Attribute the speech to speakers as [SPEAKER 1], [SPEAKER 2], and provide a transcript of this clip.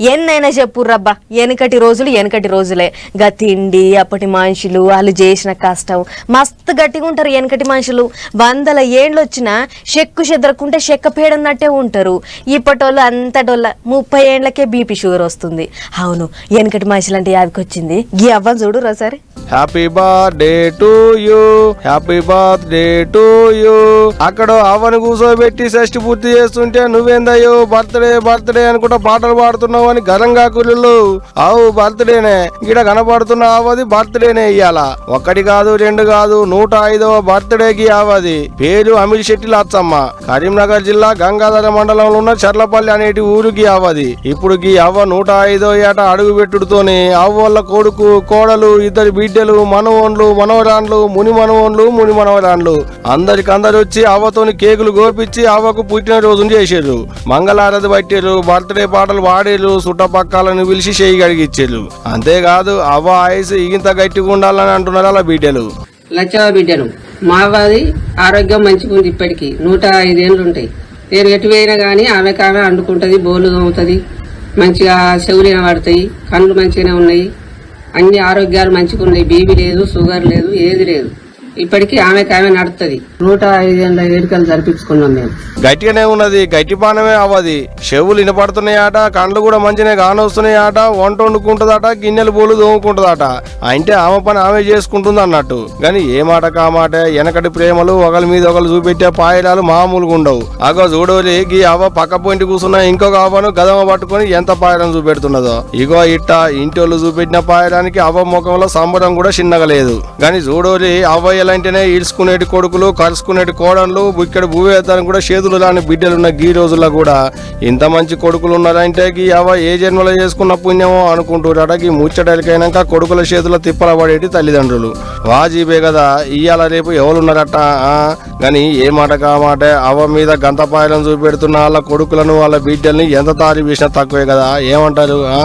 [SPEAKER 1] ఎన్నైనా చెప్పు రబ్బా వెనకటి రోజులు వెనకటి రోజులే. గా తిండి అప్పటి మనుషులు వాళ్ళు చేసిన కష్టం. మస్తు గట్టిగా ఉంటారు వెనకటి మనుషులు. వందల ఏండ్లు వచ్చినా చెక్కు చెదరకుంటే చెక్క పేడన్నట్టే ఉంటారు. ఇప్పటోళ్ళు అంతటోళ్ళ ముప్పై ఏండ్లకే బీపీ షుగర్ వస్తుంది. అవును వెనకటి మనుషులు అంటే యాదకొచ్చింది. గీ అవ్వ చూడు సరే
[SPEAKER 2] happy birthday to you. Happy birthday to you. అక్కడ అవ్వను కూర్చోబెట్టి షష్టి పూర్తి చేస్తుంటే నువ్వేందయ్యో బర్త్డే బర్త్డే అనుకుంటా పాటలు పాడుతున్నావు అని ఘనంగా కుళ్ళు అవు బర్త్డేనే. ఇక్కడ కనపడుతున్న అవ్వది బర్త్డేనే ఇయ్యాల. ఒక్కటి కాదు రెండు కాదు నూట ఐదవ బర్త్డేకి ఆవది పేరు అమిల్ శెట్టి లచ్చమ్మ. కరీంనగర్ జిల్లా గంగాధర మండలంలో ఉన్న చర్లపల్లి అనేటి ఊరికి అవ్వది ఇప్పుడు గీ అవ్వ నూట ఐదో ఏట అడుగు పెట్టుడుతోనే అవ్వల్ల కొడుకు కోడలు ఇద్దరు బిడ్డలు మనవోన్లు మనవరాన్లు ముని మనవోన్లు ముని మనవరాన్లు. అందరికందరు వచ్చి అవ్వతోని కేకులు గోపించి అవ్వకు పుట్టినరోజును చేసారు మంగళారతి పట్టారు బర్త్డే పాటలు పాడారు చుట్టపక్కలను పిలిచి చేయి కడిగిచ్చారు అంతేకాదు అవ్వ ఆయుసు ఇంత గట్టిగా ఉండాలని అంటున్నారు అలా బిడ్డలు.
[SPEAKER 3] లచ్చవ బిడ్డలు మావాది ఆరోగ్యం మంచిగా ఉంది ఇప్పటికి. నూట ఐదేళ్ళు ఉంటాయి నేను ఎటు పోయినా కానీ ఆమెకు ఆమె అండుకుంటది బోలు అవుతుంది. మంచిగా చెవులు పడతాయి కళ్ళు మంచిగానే ఉన్నాయి. అన్ని ఆరోగ్యాలు మంచిగా ఉన్నాయి బీబీ లేదు షుగర్ లేదు ఏది లేదు. ఇప్పటికీ ఆమెకు ఆమె నడుతుంది నూట ఐదేళ్ళ వేడుకలు జరిపించుకున్నాం మేము.
[SPEAKER 2] గట్టిగానే ఉన్నది గట్టి పానమే అవ్వది. చెవులు వినపడుతున్నాయట కండ్లు కూడా మంచిగా కానొస్తున్నాయట వంట వండుకుంటుందట గిన్నెలు పూలు దోముకుంటుందట అంటే ఆమె పని ఆమె చేసుకుంటుంది అన్నట్టు. కానీ ఏ మాట కా మాట వెనకటి ప్రేమలు ఒకరి మీద ఒకరు చూపెట్టే పాయలాలు మామూలుగా ఉండవు. అగో చూడోలి గీ అవ్వ పక్క పోయింటి కూర్చున్న ఇంకొక అవ్వను గదమ పట్టుకొని ఎంత పాయలం చూపెడుతున్నదో. ఇగో ఇట్ట ఇంటి వాళ్ళు చూపెట్టిన పాయడానికి అవ్వ ముఖంలో సంబరం కూడా చిన్నగా లేదు. కానీ చూడోలి అవ్వ ఎలాంటినే ఈడ్చుకునేటి కొడుకులు కలుసుకునేటి కోడళ్ళు ఇక్కడ భూవేతానికి కూడా చేతులు రాని బిడ్డలున్న ఈ రోజుల్లో కూడా. ఇంత మంచి కొడుకులు ఉన్నారంటే గీ ఏ జన్మలో చేసుకున్న పుణ్యమో అనుకుంటున్నాడ ఈ ముచ్చటలికైనాక కొడుకుల చేతుల తిప్పల పడేటి తల్లిదండ్రులు. వాజీబే కదా ఇయ్యాల రేపు ఎవరున్నారట? ఆ? కానీ ఏ మాట కా మాట అవ మీద గంతపాయలం చూపెడుతున్న వాళ్ళ కొడుకులను వాళ్ళ బిడ్డల్ని ఎంత తారీ వేసినా తక్కువే కదా ఏమంటారు? ఆ?